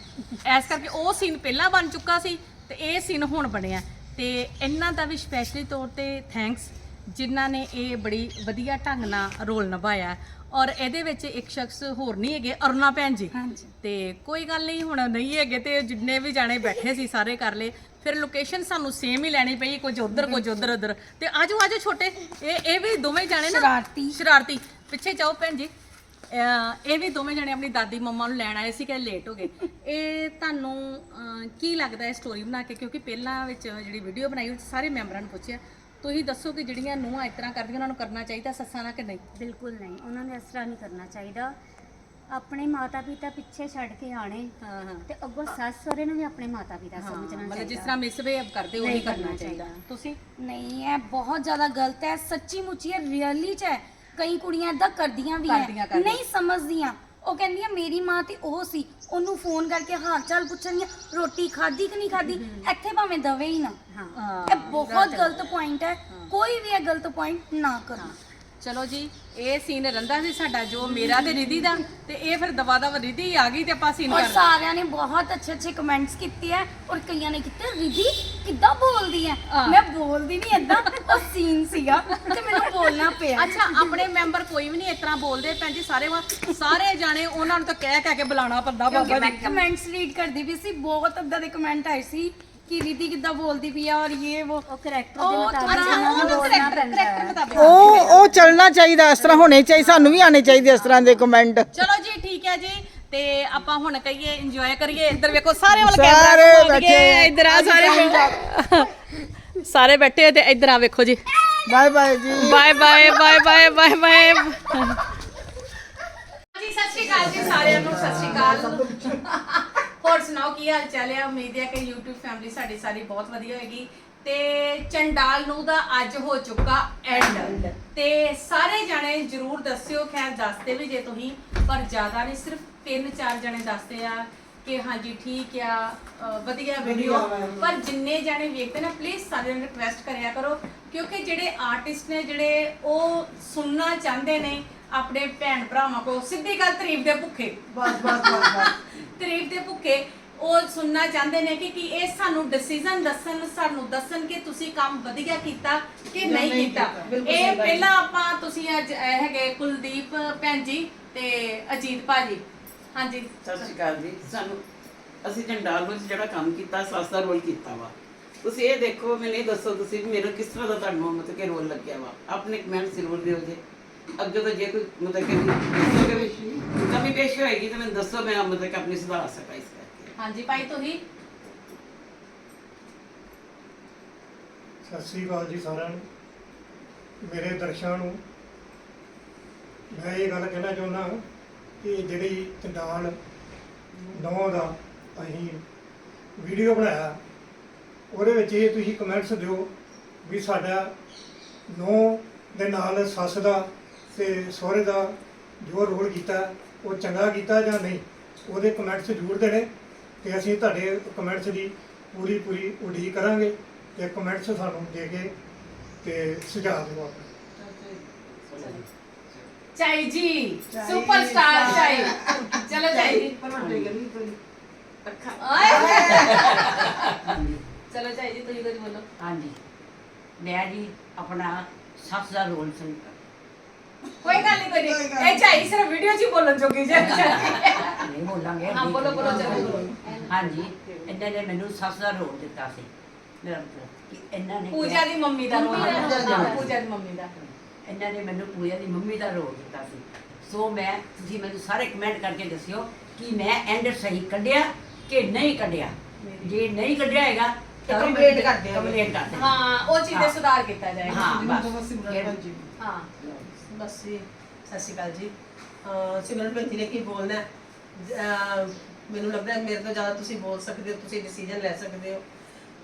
ਐਸ ਕਰਕੇ ਉਹ ਸੀਨ ਪਹਿਲਾਂ ਬਣ ਚੁੱਕਾ ਸੀ ਤੇ ਇਹ ਸੀਨ ਹੁਣ ਬਣਿਆ। ਤੇ ਇਹਨਾਂ ਦਾ ਵੀ ਸਪੈਸ਼ਲੀ ਤੌਰ ਤੇ ਥੈਂਕਸ ਜਿਨ੍ਹਾਂ ਨੇ ਇਹ ਬੜੀ ਵਧੀਆ ਢੰਗ ਨਾਲ ਰੋਲ ਨਿਭਾਇਆ। ਔਰ ਇਹਦੇ ਵਿੱਚ ਇੱਕ ਸ਼ਖਸ ਹੋਰ ਨਹੀਂ ਹੈਗੇ ਅਰੁਣਾ ਭੈਣ ਜੀ। ਤੇ ਕੋਈ ਗੱਲ ਨਹੀਂ ਹੁਣ ਨਹੀਂ ਹੈਗੇ ਤੇ ਜਿੰਨੇ ਵੀ ਜਾਣੇ ਬੈਠੇ ਸੀ ਸਾਰੇ ਕਰ ਲਏ। ਫਿਰ ਲੋਕੇਸ਼ਨ ਸਾਨੂੰ ਸੇਮ ਹੀ ਲੈਣੀ ਪਈ ਕੁਝ ਉਧਰ ਕੁਝ ਉਧਰ ਉਧਰ। ਤੇ ਆਜੋ ਆਜੋ ਛੋਟੇ ਇਹ ਇਹ ਵੀ ਦੋਵੇਂ ਜਾਣੇ ਨਾ ਸ਼ਰਾਰਤੀ। ਸ਼ਰਾਰਤੀ। ਪਿੱਛੇ ਜਾਓ ਭੈਣ ਜੀ। ਇਹ ਵੀ ਦੋਵੇਂ ਜਾਣੇ ਆਪਣੀ ਦਾਦੀ ਮੰਮਾ ਨੂੰ ਲੈਣ ਆਏ ਸੀ ਕਿ ਲੇਟ ਹੋ ਗਏ। ਇਹ ਤੁਹਾਨੂੰ ਕੀ ਲੱਗਦਾ ਹੈ ਸਟੋਰੀ ਬਣਾ ਕੇ? ਕਿਉਂਕਿ ਪਹਿਲਾਂ ਵਿੱਚ ਜਿਹੜੀ ਵੀਡੀਓ ਬਣਾਈ ਉਹ ਸਾਰੇ ਮੈਂਬਰਾਂ ਨੂੰ ਪੁੱਛਿਆ। ਤੁਸੀਂ ਦੱਸੋ ਕਿ ਜਿਹੜੀਆਂ ਨੂੰਹਾਂ ਇਸ ਤਰ੍ਹਾਂ ਕਰਦੀਆਂ ਉਹਨਾਂ ਨੂੰ ਕਰਨਾ ਚਾਹੀਦਾ ਸੱਸਾਂ ਨਾਲ ਕਿ ਨਹੀਂ? ਬਿਲਕੁਲ ਨਹੀਂ। ਉਹਨਾਂ ਨੂੰ ਇਸ ਤਰ੍ਹਾਂ ਨਹੀਂ ਕਰਨਾ ਚਾਹੀਦਾ। ਆਪਣੇ ਮਾਤਾ ਪਿਤਾ ਪਿੱਛੇ ਛੱਡ ਕੇ ਆਣੇ ਹਾਂ ਹਾਂ। ਤੇ ਅੱਗੋਂ ਸੱਸ ਸਹੁਰੇ ਨੂੰ ਵੀ ਆਪਣੇ ਮਾਤਾ ਪਿਤਾ ਸਮਝਣਾ ਮਤਲਬ ਜਿਸ ਚਾਹੀਦਾ। ਤਰ੍ਹਾਂ ਮਿਸਬਿਹੇਵ ਕਰਦੇ ਉਹ ਨਹੀਂ ਕਰਨਾ ਚਾਹੀਦਾ। ਚਾਹੀਦਾ। ਤੁਸੀਂ? ਨਹੀਂ ਇਹ ਬਹੁਤ ਜ਼ਿਆਦਾ ਗਲਤ ਹੈ। ਸੱਚੀ ਮੁੱਚੀ ਹੈ ਰੀਅਲੀ ਚ ਹੈ। ਕਈ ਕੁੜੀਆਂ ਇਦਾਂ ਕਰਦੀਆਂ ਵੀ ਕਰਦੀਆਂ, ਹੈ ਕਰਦੀਆਂ। ਨਹੀਂ ਸਮਝਦੀਆਂ। ਉਹ ਕਹਿੰਦੀਆਂ ਮੇਰੀ ਮਾਂ ਤੇ ਉਹ ਸੀ ਉਹਨੂੰ ਫੋਨ ਕਰਕੇ ਹਾਲ ਚਾਲ ਪੁੱਛਣੀਆਂ ਰੋਟੀ ਖਾਧੀ ਕਿ ਨਹੀਂ ਖਾਧੀ? ਇੱਥੇ ਭਾਵੇਂ ਦਵੇ ਹੀ ਨਾ। ਹਾਂ। ਇਹ ਬਹੁਤ ਗਲਤ ਪੁਆਇੰਟ ਹੈ। ਕੋਈ ਵੀ ਇਹ ਗਲਤ ਪੁਆਇੰਟ ਨਾ ਕਰੋ। ਚਲੋ ਜੀ ਇਹ ਸੀਨ ਰੰਦਾ ਸੀ ਸਾਡਾ ਜੋ ਮੇਰਾ ਤੇ ਰਿਧੀ ਦਾ ਤੇ ਇਹ ਫਿਰ ਦਵਾ ਦਵਾ ਰਿਧੀ ਆ ਗਈ ਤੇ ਆਪਾਂ ਸੀਨ ਔਰ ਕਰ ਸਾਰਿਆਂ ਨੇ ਬਹੁਤ ਅੱਛੇ ਅੱਛੇ ਕਮੈਂਟਸ ਕੀਤੇ ਹੈ ਔਰ ਕਈਆਂ ਨੇ ਕੀਤੇ ਰਿਧੀ ਕਿੱਦਾਂ ਬੋਲਦੀ ਹੈ ਹਾਂ। ਮੈਂ ਬੋਲਦੀ ਨਹੀਂ ਏਦਾਂ ਉਹ ਸੀਨ ਸੀਗਾ ਤੇ ਮੈਨੂੰ ਬੋਲਣਾ ਪਿਆ। ਅੱਛਾ ਆਪਣੇ ਮੈਂਬਰ ਕੋਈ ਵੀ ਨਹੀਂ ਇਸ ਤਰ੍ਹਾਂ ਬੋਲਦੇ ਭੈਣ ਜੀ ਸਾਰੇ ਵਾ ਸਾਰੇ ਜਾਣੇ ਉਹਨਾਂ ਨੂੰ ਤਾਂ ਕਹਿ ਕਹਿ ਕੇ ਬੁਲਾਉਣਾ ਪੈਂਦਾ ਕਿਉਂਕਿ ਬਾਬਾ ਮੈਂ ਜੀ ਕਮੈਂਟਸ ਰੀਡ ਕਰਦੀ ਵੀ ਸੀ ਬਹੁਤ ਏਦਾਂ ਦੇ ਕਮੈਂਟ ਆਏ ਸੀ ਕਿ ਰਿਧੀ ਕਿੱਦਾਂ ਬੋਲਦੀ ਪਈ ਆ ਔਰ ਇਹ ਉਹ ਉਹ ਕਰੈਕਟਰ ਉਹ ਅੱਛਾ ਉਹ ਕਰੈਕਟਰ ਕਰੈਕਟਰ ਮੁਤਾਬਿਕ। ਉਹ ਉਹ ਚੱਲਣਾ ਚਾਹੀਦਾ ਇਸ ਤਰ੍ਹਾਂ ਹੋਣੇ ਚਾਹੀਦੇ ਸਾਨੂੰ ਵੀ ਆਣੇ ਚਾਹੀਦੇ ਇਸ ਤਰ੍ਹਾਂ ਦੇ ਕਮੈਂਟ ਚਲੋ ਜੀ ਠੀਕ ਹੈ ਜੀ। ਤੇ ਆਪਾਂ ਹੁਣ ਕਹੀਏ ਇੰਜੋਏ ਕਰੀਏ। ਇੱਧਰ ਵੇਖੋ ਸਾਰੇ ਵੱਲ ਸਾਰੇ ਕੈਮਰਾ ਬੈਠੇ। ਆ। ਇੱਧਰ ਆ ਸਾਰੇ। ਸਾਰੇ ਬੈਠੇ ਤੇ ਇੱਧਰ ਆ ਵੇਖੋ ਜੀ। ਬਾਏ ਬਾਏ ਜੀ। Bye bye bye bye bye bye ਜੀ ਸਤਿ ਸ਼੍ਰੀ ਅਕਾਲ ਜੀ ਸਾਰਿਆਂ ਨੂੰ ਸਤਿ ਸ਼੍ਰੀ ਅਕਾਲ। ਹੋਰ ਸੁਣਾਓ ਕੀ ਹਾਲ ਚਾਲ ਹੈ? ਉਮੀਦ ਹੈ ਕਿ YouTube ਫੈਮਿਲੀ ਸਾਡੀ ਸਾਰੀ ਬਹੁਤ ਵਧੀਆ ਹੋਏਗੀ। ਤੇ ਚੰਡਾਲ ਨੂੰ ਦਾ ਅੱਜ ਹੋ ਚੁੱਕਾ ਐਂਡ ਤੇ ਸਾਰੇ ਜਾਣੇ ਜਰੂਰ ਦੱਸਿਓ ਖੈਰ ਦੱਸਦੇ ਵੀ ਜੇ ਤੁਸੀਂ ਪਰ ਜ਼ਿਆਦਾ ਨਹੀਂ ਸਿਰਫ ਤਿੰਨ ਚਾਰ ਜਣੇ ਦੱਸਦੇ ਆ ਕਿ ਹਾਂਜੀ ਠੀਕ ਆ ਅ, ਵਧੀਆ ਵੀਡੀਓ ਪਰ ਜਿੰਨੇ ਜਾਣੇ ਵੇਖਦੇ ਨੇ ਪਲੀਜ਼ ਸਾਰਿਆਂ ਨੂੰ ਰਿਕਵੈਸਟ ਕਰਿਆ ਕਰੋ ਕਿਉਂਕਿ ਜਿਹੜੇ ਆਰਟਿਸਟ ਨੇ ਜਿਹੜੇ ਉਹ ਸੁਣਨਾ ਚਾਹੁੰਦੇ ਨੇ ਆਪਣੇ ਭੈਣ ਭਰਾਵਾਂ ਕੋ ਸਿੱਧੀ ਗੱਲ ਤਾਰੀਫ ਦੇ ਭੁੱਖੇ। ਬਸ ਬਸ ਬਸ ਤਾਰੀਫ ਦੇ ਭੁੱਖੇ। ਉਹ ਸੁਣਨਾ ਚਾਹੁੰਦੇ ਨੇ ਕਿ ਕਿ ਇਹ ਸਾਨੂੰ ਡਿਸੀਜਨ ਦੱਸਣ ਸਾਨੂੰ ਦੱਸਣ ਕਿ ਤੁਸੀਂ ਕੰਮ ਵਧੀਆ ਕੀਤਾ ਕਿ ਨਹੀਂ ਕੀਤਾ। ਇਹ ਪਹਿਲਾਂ ਆਪਾਂ ਤੁਸੀਂ ਅੱਜ ਆਏ ਹੈਗੇ ਕੁਲਦੀਪ ਭੈਣ ਜੀ ਤੇ ਅਜੀਤ ਭਾਜੀ। ਹਾਂਜੀ। ਸਤਿ ਸ਼੍ਰੀ ਅਕਾਲ ਜੀ। ਸਾਨੂੰ ਅਸੀਂ ਜੰਡਾਲ ਵਿੱਚ ਜਿਹੜਾ ਕੰਮ ਕੀਤਾ ਸੱਸ ਦਾ ਰੋਲ ਕੀਤਾ ਵਾ। ਤੁਸੀਂ ਇਹ ਦੇਖੋ ਮੈਨੂੰ ਇਹ ਦੱਸੋ ਤੁਸੀਂ ਵੀ ਮੇਰਾ ਕਿਸ ਤਰ੍ਹਾਂ ਦਾ ਤੁਹਾਨੂੰ ਮਤਲਬ ਕਿ ਰੋਲ ਲੱਗਿਆ ਵਾ? ਆਪਣੇ ਕਮੈਂਟ ਜ਼ਰੂਰ ਦਿਓ ਜੀ। ਅੱਗੇ ਤੋਂ ਜੇ ਕੋਈ ਮਤਲਬ ਕਿ ਦੱਸੋਗੇ ਵੀ ਕਮੀ ਪੇਸ਼ ਹੋਏਗੀ ਤਾਂ ਮੈਨੂੰ ਦੱਸੋ ਮੈਂ ਮਤਲਬ ਕਿ ਆਪਣੀ ਸੁਧਾਰ ਸਕਾਂ ਇਸ ਕਰਕੇ ਹਾਂਜੀ ਭਾਈ ਤੁਸੀਂ? ਸਤਿ ਸ੍ਰੀ ਅਕਾਲ ਜੀ ਸਾਰਿਆਂ ਨੂੰ ਮੇਰੇ ਦਰਸ਼ਕਾਂ ਨੂੰ। ਮੈਂ ਇਹ ਗੱਲ ਕਹਿਣਾ ਚਾਹੁੰਦਾ ਕਿ ਜਿਹੜੀ ਚੰਡਾਲ ਨੌ ਦਾ ਅਸੀਂ ਵੀਡੀਓ ਬਣਾਇਆ ਉਹਦੇ ਵਿੱਚ ਇਹ ਤੁਸੀਂ ਕਮੈਂਟਸ ਦਿਓ ਵੀ ਸਾਡਾ ਨੌ ਦੇ ਨਾਲ ਸੱਸ ਦਾ ਤੇ ਸਹੁਰੇ ਦਾ ਜੋ ਰੋਲ ਕੀਤਾ ਉਹ ਚੰਗਾ ਕੀਤਾ ਜਾਂ ਨਹੀਂ ਉਹਦੇ ਕਮੈਂਟਸ ਜ਼ਰੂਰ ਦੇਣੇ ਤੇ ਅਸੀਂ ਤੁਹਾਡੇ ਕਮੈਂਟਸ ਦੀ ਪੂਰੀ ਪੂਰੀ ਉਡੀਕ ਕਰਾਂਗੇ ਤੇ ਕਮੈਂਟਸ ਸਾਨੂੰ ਦੇ ਕੇ ਤੇ ਸੁਝਾਅ ਦਿਓ ਆਪਣੇ। ਚਾਈ ਜੀ ਸੁਪਰਸਟਾਰ ਚਾਈ। ਚਲੋ ਚਾਈ ਜੀ। ਚਲੋ ਚਾਈ ਜੀ ਤੁਸੀਂ ਕੁਝ ਬੋਲੋ। ਹਾਂਜੀ। ਮੈਂ ਜੀ ਆਪਣਾ ਸੱਸ ਦਾ ਰੋਲ ਸੀ ਕੋਈ ਗੱਲ ਨਹੀਂ ਕੋਈ ਨਹੀਂ ਇਹ ਚਾਈ ਸਿਰਫ ਵੀਡੀਓ 'ਚ ਹੀ ਬੋਲਣ ਜੋਗੀ ਜੇ। ਨਹੀਂ ਬੋਲਾਂਗੇ ਹਾਂ, ਬੋਲੋ, ਬੋਲੋ, ਚਲੋ, ਬੋਲੋ। ਹਾਂਜੀ ਇਹਨਾਂ ਨੇ ਮੈਨੂੰ ਸੱਸ ਦਾ ਰੋਲ ਦਿੱਤਾ ਸੀ। ਮੇਰਾ ਮਤਲਬ ਕਿ ਇਹਨਾਂ ਨੇ ਪੂਜਾ ਦੀ ਮੰਮੀ ਦਾ ਰੋਲ। ਹਾਂ, ਪੂਜਾ ਦੀ ਮੰਮੀ ਦਾ। ਇਹਨਾਂ ਨੇ ਮੈਨੂੰ ਪੂਜਾ ਦੀ ਮੰਮੀ ਦਾ ਰੋਲ ਦਿੱਤਾ ਸੀ। ਸੋ ਮੈਂ ਤੁਸੀਂ ਮੈਨੂੰ ਸਾਰੇ ਕਮੈਂਟ ਕਰਕੇ ਦੱਸਿਓ ਕਿ ਮੈਂ ਐਂਡ ਸਹੀ ਕੱਢਿਆ ਕਿ ਨਹੀਂ ਕੱਢਿਆ? ਜੇ ਨਹੀਂ ਕੱਢਿਆ ਹੈਗਾ ਕੰਪਲੇਂਟ ਕਰਦੇ ਆ ਕੰਪਲੇਂਟ ਕਰਦੇ ਆ। ਹਾਂ ਉਹ ਚੀਜ਼ ਦੇ ਸੁਧਾਰ ਕੀਤਾ ਜਾਏਗਾ। ਹਾਂ ਬਸ। ਹਾਂ। ਬਸ ਜੀ, ਸਤਿ ਸ਼੍ਰੀ ਅਕਾਲ ਜੀ। ਅਹ ਸਿਮਰਨ ਭੰਤੀ ਨੇ ਕੀ ਬੋਲਣਾ ਮੈਨੂੰ ਲੱਗਦਾ ਮੇਰੇ ਤੋਂ ਜ਼ਿਆਦਾ ਤੁਸੀਂ ਬੋਲ ਸਕਦੇ ਹੋ, ਤੁਸੀਂ ਡਿਸੀਜਨ ਲੈ ਸਕਦੇ ਹੋ।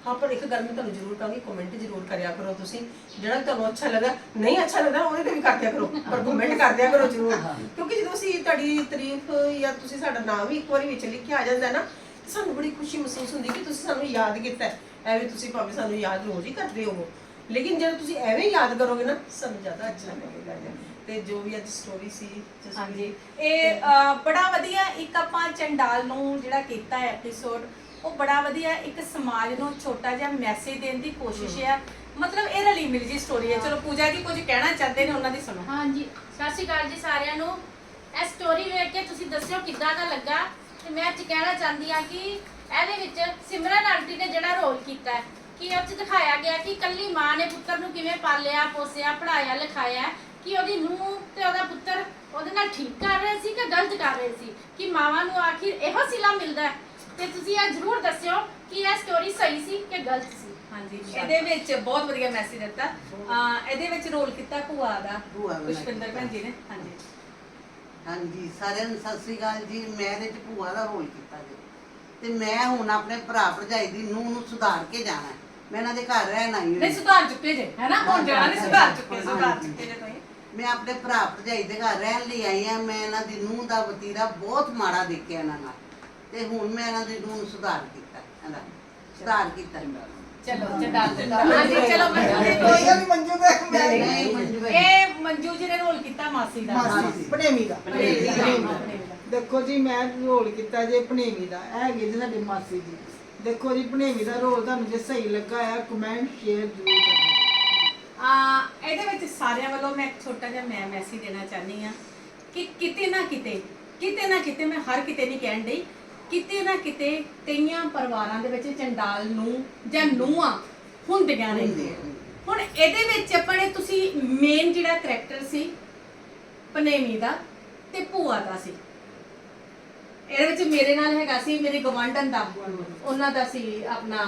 ਹਾਂ, ਪਰ ਇੱਕ ਗੱਲ ਮੈਂ ਤੁਹਾਨੂੰ ਜ਼ਰੂਰ ਕਹਾਂਗੀ ਕਮੈਂਟ ਜ਼ਰੂਰ ਕਰਿਆ ਕਰੋ ਤੁਸੀਂ। ਜਿਹੜਾ ਤੁਹਾਨੂੰ ਅੱਛਾ ਲੱਗਾ ਨਹੀਂ ਅੱਛਾ ਲੱਗਾ ਉਹਦੇ ਤੇ ਵੀ ਕਰਦਿਆ ਕਰੋ। ਪਰ ਕਮੈਂਟ ਕਰਦਿਆ ਕਰੋ ਜ਼ਰੂਰ। ਕਿਉਂਕਿ ਜਦੋਂ ਅਸੀਂ ਤੁਹਾਡੀ ਤਾਰੀਫ ਜਾਂ ਤੁਸੀਂ ਸਾਡਾ ਨਾਮ ਵੀ ਇੱਕ ਵਾਰੀ ਵਿੱਚ ਲਿਖਿਆ ਆ ਜਾਂਦਾ ਨਾ, ਤੇ ਸਾਨੂੰ ਬੜੀ ਖੁਸ਼ੀ ਮਹਿਸੂਸ ਹੁੰਦੀ ਕਿ ਤੁਸੀਂ ਸਾਨੂੰ ਯਾਦ ਕੀਤਾ ਹੈ। ਐਵੇਂ ਤੁਸੀਂ ਭਾਵੇਂ ਸਾਨੂੰ ਯਾਦ ਰੋਜ਼ ਹੀ ਕਰਦੇ ਹੋ ਲੇਕਿਨ ਜਦੋਂ ਤੁਸੀਂ ਐਵੇਂ ਯਾਦ ਕਰੋਗੇ ਨਾ ਸਾਨੂੰ ਜ਼ਿਆਦਾ ਅੱਛਾ ਲੱਗੇਗਾ ਜੀ। ਤੇ ਜੋ ਵੀ ਅੱਜ ਸਟੋਰੀ ਸੀ ਹਾਂਜੀ। ਇਹ ਅ, ਬੜਾ ਵਧੀਆ ਇੱਕ ਆਪਾਂ ਚੰਡਾਲ ਨੂੰ ਜਿਹੜਾ ਕੀਤਾ ਹੈ ਐਪੀਸੋਡ ਉਹ ਬੜਾ ਵਧੀਆ ਇੱਕ ਸਮਾਜ ਨੂੰ ਛੋਟਾ ਜਿਹਾ ਮੈਸੇਜ ਦੇਣ ਦੀ ਕੋਸ਼ਿਸ਼ ਹੈ। ਮਤਲਬ ਇਹ ਰਲੀ ਮਿਲੀ ਜੀ ਸਟੋਰੀ ਹੈ। ਚਲੋ ਪੂਜਾ ਜੀ ਕੁਝ ਕਹਿਣਾ ਚਾਹੁੰਦੇ ਨੇ ਉਹਨਾਂ ਦੀ ਸੁਣੋ। ਹਾਂਜੀ। ਸਤਿ ਸ਼੍ਰੀ ਅਕਾਲ ਜੀ ਸਾਰਿਆਂ ਨੂੰ। ਇਹ ਸਟੋਰੀ ਵੇਖ ਕੇ ਤੁਸੀਂ ਦੱਸਿਓ ਕਿੱਦਾਂ ਦਾ ਲੱਗਾ। ਤੇ ਮੈਂ ਅੱਜ ਕਹਿਣਾ ਚਾਹੁੰਦੀ ਆ ਕਿ ਇਹਦੇ ਵਿੱਚ ਸਿਮਰਨ ਆਂਟੀ ਨੇ ਜਿਹੜਾ ਰੋਲ ਕੀਤਾ ਹੈ ਕਿ ਉਹ 'ਚ ਦਿਖਾਇਆ ਗਿਆ ਕਿ ਕੱਲੀ ਮਾਂ ਨੇ ਪੁੱਤਰ ਨੂੰ ਕਿਵੇਂ ਪਾਲਿਆ ਪੋਸਿਆ ਪੜਾਇਆ ਲਿਖਾਇਆ? ਕਿ ਉਹਦੀ ਨੂੰਹ ਤੇ ਉਹਦਾ ਪੁੱਤਰ ਉਹਦੇ ਨਾਲ ਠੀਕ ਕਰ ਰਹੇ ਸੀ ਕਿ ਗਲਤ ਕਰ ਰਹੇ ਸੀ? ਕਿ ਮਾਵਾਂ ਨੂੰ ਆਖਿਰ ਇਹੋ ਸਿਲਾ ਮਿਲਦਾ ਹੈ? ਤੇ ਤੁਸੀਂ ਇਹ ਜ਼ਰੂਰ ਦੱਸਿਓ ਕਿ ਇਹ ਸਟੋਰੀ ਸਹੀ ਸੀ ਕਿ ਗਲਤ ਸੀ? ਹਾਂਜੀ ਇਹਦੇ ਵਿੱਚ ਬਹੁਤ ਵਧੀਆ ਮੈਸੇਜ ਦਿੱਤਾ। ਅ, ਇਹਦੇ ਵਿੱਚ ਰੋਲ ਕੀਤਾ ਭੂਆ ਦਾ ਭੂਆ ਪੁਸ਼ਪਿੰਦਰ ਭੈਣ ਜੀ ਨੇ। ਹਾਂਜੀ। ਹਾਂਜੀ ਸਾਰਿਆਂ ਨੂੰ ਸਤਿ ਸ੍ਰੀ ਅਕਾਲ ਜੀ। ਮੈਂ ਇਹਦੇ ਚ ਭੂਆ ਦਾ ਰੋਲ ਕੀਤਾ ਜੀ। ਤੇ ਮੈਂ ਹੁਣ ਆਪਣੇ ਭਰਾ ਭਰਜਾਈ ਦੀ ਨੂੰਹ ਨੂੰ ਸੁਧਾਰ ਕੇ ਜਾਣਾ ਹੈ। ਮੈਂ ਇਹਨਾਂ ਦੇ ਘਰ ਰਹਿਣ ਆਈ ਨਹੀਂ ਹਾਂ। ਸੁਧਾਰ ਚੁੱਕੇ ਜੇ ਹੈਨਾ ਹੁਣ ਜਾਣਾ ਨਹੀਂ ਸੁਧਾਰ ਚੁੱਕੇ ਸੁਧਾਰ ਚੁੱਕੇ ਜੇ ਤੁਸੀਂ। ਮੈਂ ਆਪਣੇ ਭਰਾ ਭਰਜਾਈ ਦੇ ਘਰ ਰਹਿਣ ਲਈ ਆਈ ਹਾਂ। ਮੈਂ ਇਹਨਾਂ ਦੀ ਨੂੰਹ ਦਾ ਵਤੀਰਾ ਬਹੁਤ ਮਾੜਾ ਦੇਖਿਆ ਇਹਨਾਂ ਨਾਲ। ਤੇ ਹੁਣ ਮੈਂ ਇਹਨਾਂ ਦੀ ਨੂੰਹ ਨੂੰ ਸੁਧਾਰ ਕੀਤਾ ਸੁਧਾਰ ਕੀਤਾ ਚਲੋ ਚੰਡਾਲ ਦੇ ਹਾਂਜੀ ਚਲੋ ਮੰਜੂ ਜੀ ਨੀ ਮੰਜੂ ਦਾ ਮੈਂ ਨਹੀਂ ਮੰਜੂ ਭਾਈ ਇਹ ਮੰਜੂ ਜੀ ਨੇ ਰੋਲ ਕੀਤਾ ਮਾਸੀ ਦਾ। ਮਾਸੀ ਦਾ। ਦਾ। ਦੇਖੋ ਜੀ ਮੈਂ ਰੋਲ ਕੀਤਾ ਜੇ ਭਣੇਵੀਂ ਦਾ। ਇਹ ਹੈਗੇ ਜੀ ਸਾਡੀ ਮਾਸੀ ਜੀ। ਦੇਖੋ ਜੀ ਭਣੇਵੀਂ ਦਾ ਰੋਲ ਤੁਹਾਨੂੰ ਜੇ ਸਹੀ ਲੱਗਾ ਆ ਕਮੈਂਟ ਸ਼ੇਅਰ ਜ਼ਰੂਰ ਕਰਨਾ। ਆ ਇਹਦੇ ਵਿੱਚ ਸਾਰਿਆਂ ਵੱਲੋਂ ਮੈਂ ਇੱਕ ਛੋਟਾ ਜਿਹਾ ਮੈਂ ਮੈਸੇਜ ਦੇਣਾ ਚਾਹਨੀ ਆ ਕਿ ਕਿਤੇ ਨਾ ਕਿਤੇ ਕਿਤੇ ਨਾ ਕਿਤੇ ਮੈਂ ਹਰ ਕਿਤੇ ਨਹੀਂ ਕਹਿਣ ਡਈ ਕਿਤੇ ਨਾ ਕਿਤੇ ਕਈਆਂ ਪਰਿਵਾਰਾਂ ਦੇ ਵਿੱਚ ਚੰਡਾਲ ਨੂੰ ਜਾਂ ਨੂੰਹਾਂ ਹੁੰਦੀਆਂ ਨੇ। ਹੁਣ ਇਹਦੇ ਵਿੱਚ ਆਪਣੇ ਤੁਸੀਂ ਮੇਨ ਜਿਹੜਾ ਕਰੈਕਟਰ ਸੀ ਪਨੇਮੀ ਦਾ ਤੇ ਭੂਆ ਦਾ ਸੀ। ਇਹਦੇ ਵਿੱਚ ਮੇਰੇ ਨਾਲ ਹੈਗਾ ਸੀ ਮੇਰੇ ਗਵਾਂਢਣ ਦਾ। ਉਹਨਾਂ ਦਾ ਸੀ ਆਪਣਾ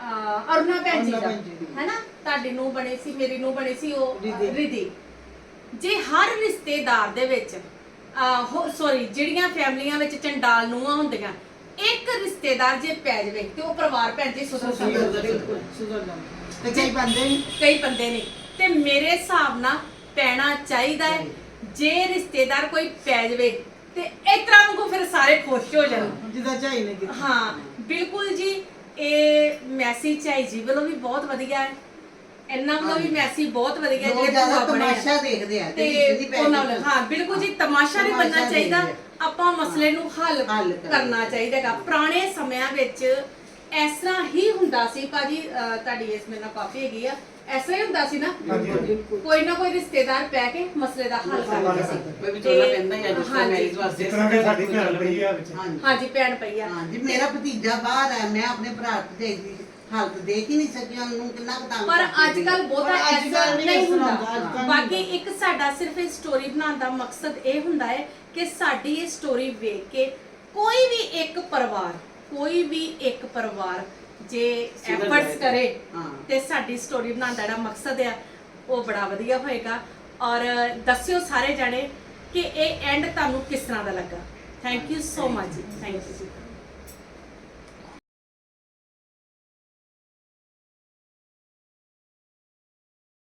ਅਹ, ਅਰੁਣਾ ਭੈਣ ਜੀ ਅਰੁਣਾ ਦਾ। ਭੈਣ ਜੀ ਦੀ। ਹੈਨਾ? ਤੁਹਾਡੀ ਨੂੰ ਬਣੀ ਸੀ ਮੇਰੀ ਨੂੰ ਬਣੀ ਸੀ ਉਹ ਰਿਧੀ। ਰਿਧੀ। ਜੇ ਹਰ ਰਿਸ਼ਤੇਦਾਰ ਦੇ ਵਿੱਚ ਸੌਰੀ ਜਿਹੜੀਆਂ ਫੈਮਲੀਆਂ ਵਿੱਚ ਚੰਡਾਲ ਨੂੰਹਾਂ ਹੁੰਦੀਆਂ ਇੱਕ ਰਿਸ਼ਤੇਦਾਰ ਜੇ ਪੈ ਜਾਵੇ ਤੇ ਉਹ ਪਰਿਵਾਰ ਭੈਣ ਜੀ ਸੁਧਰ ਜਾਂਦਾ। ਬਿਲਕੁਲ ਸੁਧਰ ਜਾਂਦਾ। ਤੇ ਕਈ ਬੰਦੇ ਨਹੀਂ। ਕਈ ਬੰਦੇ ਨੇ ਤੇ ਮੇਰੇ ਹਿਸਾਬ ਨਾਲ ਪੈਣਾ ਚਾਹੀਦਾ ਹੈ ਜੇ ਰਿਸ਼ਤੇਦਾਰ ਕੋਈ ਪੈ ਜਾਵੇ ਤੇ ਇਸ ਤਰ੍ਹਾਂ ਵਾਂਗੂ ਫਿਰ ਸਾਰੇ ਖੁਸ਼ ਹੋ ਜਾਣ। ਜਿੱਦਾਂ ਝਾਈ ਨੇ ਕੀਤਾ। ਹਾਂ ਬਿਲਕੁਲ ਜੀ ਇਹ ਮੈਸੇਜ ਚਾਹੀ ਜੀ ਵੱਲੋਂ ਵੀ ਬਹੁਤ ਵਧੀਆ ਹੈ। ਇਹਨਾਂ ਵੱਲੋਂ ਵੀ ਮੈਸੇਜ ਬਹੁਤ ਵਧੀਆ ਲੋਕ ਜਿਹੜੇ ਜ਼ਿਆਦਾ ਭੂਆ ਬਣੇ ਆ। ਤਮਾਸ਼ਾ ਦੇਖਦੇ ਆ ਤੇ ਤੇ ਦੀ ਪੈ ਉਹਨਾਂ ਵੱਲੋਂ ਹਾਂ ਬਿਲਕੁਲ ਜੀ ਤਮਾਸ਼ਾ ਨਹੀਂ ਤਮਾਸ਼ਾ ਬਣਨਾ ਚਾਹੀਦਾ। ਆਪਾਂ ਮਸਲੇ ਨੂੰ ਹੱਲ ਹੱਲ ਕਰਨਾ। ਕਰਨਾ ਚਾਹੀਦਾ ਹੈਗਾ। ਪੁਰਾਣੇ ਸਮਿਆਂ ਵਿੱਚ ਇਸ ਤਰ੍ਹਾਂ ਹੀ ਹੁੰਦਾ ਸੀ। ਭਾਜੀ ਅਹ ਤੁਹਾਡੀ ਇਸ ਮੇਰੇ ਨਾਲ ਕਾਫੀ ਹੈਗੀ ਆ। ਤਰ੍ਹਾਂ ਹੀ ਹੁੰਦਾ ਸੀ ਨਾ। ਹਾਂਜੀ ਕੋਈ ਨਾ ਕੋਈ ਰਿਸ਼ਤੇਦਾਰ ਪੈ ਕੇ ਮਸਲੇ ਦਾ ਹੱਲ ਕਰਦਾ ਸੀ। ਵਿਚੋਲਾ ਪੈਂਦਾ ਹੀ ਹਾਂਜੀ। ਮੈਰਿਜ ਵਾਸਤੇ। ਜਿਸ ਤਰ੍ਹਾਂ ਕਿ ਸਾਡੀ ਭੈਣ ਪਈ ਆ ਵਿੱਚ। ਹਾਂਜੀ। ਹਾਂਜੀ ਭੈਣ ਪਈ ਆ। ਹਾਂਜੀ ਮੇਰਾ ਭਤੀਜਾ ਬਾਹਰ ਹੈ ਮੈਂ ਆਪਣੇ ਭਰਾ ਭਰਜਾਈ ਦੀ ਹਾਲਤ ਦੇਖ ਹੀ ਨਹੀਂ ਸਕੀ ਉਹਨੂੰ ਕਿੰਨਾ ਕੁ ਤੰਗ ਪਰ ਕਰਦੀ ਅੱਜ ਸੀ। ਕੱਲ ਬਹੁਤਾ ਪਰ ਅੱਜ ਐਸਾ ਕੱਲ੍ਹ ਨਹੀਂ ਨਹੀਂ ਇਸ ਤਰ੍ਹਾਂ ਹੁੰਦਾ। ਹੁੰਦਾ, ਅੱਜ ਕੱਲ੍ਹ ਬਾਕੀ ਨਹੀਂ ਇੱਕ ਸਾਡਾ ਸਿਰਫ ਇਹ ਸਟੋਰੀ ਬਣਾਉਣ ਦਾ ਮਕਸਦ ਇਹ ਹੁੰਦਾ ਹੈ ਕਿ ਸਾਡੀ ਇਹ ਸਟੋਰੀ ਵੇਖ ਕੇ ਕੋਈ ਵੀ ਇੱਕ ਪਰਿਵਾਰ ਕੋਈ ਵੀ ਇੱਕ ਪਰਿਵਾਰ ਜੇ ਐਫਰਟਸ। ਕਰੇ ਹਾਂ। ਤੇ ਸਾਡੀ ਸਟੋਰੀ ਬਣਾਉਣ ਦਾ ਜਿਹੜਾ ਮਕਸਦ ਆ ਉਹ ਬੜਾ ਵਧੀਆ ਹੋਏਗਾ। ਔਰ ਦੱਸਿਓ ਸਾਰੇ ਜਾਣੇ ਕਿ ਇਹ ਐਂਡ ਤੁਹਾਨੂੰ ਕਿਸ ਤਰ੍ਹਾਂ ਦਾ ਲੱਗਾ। Thank you so much thank you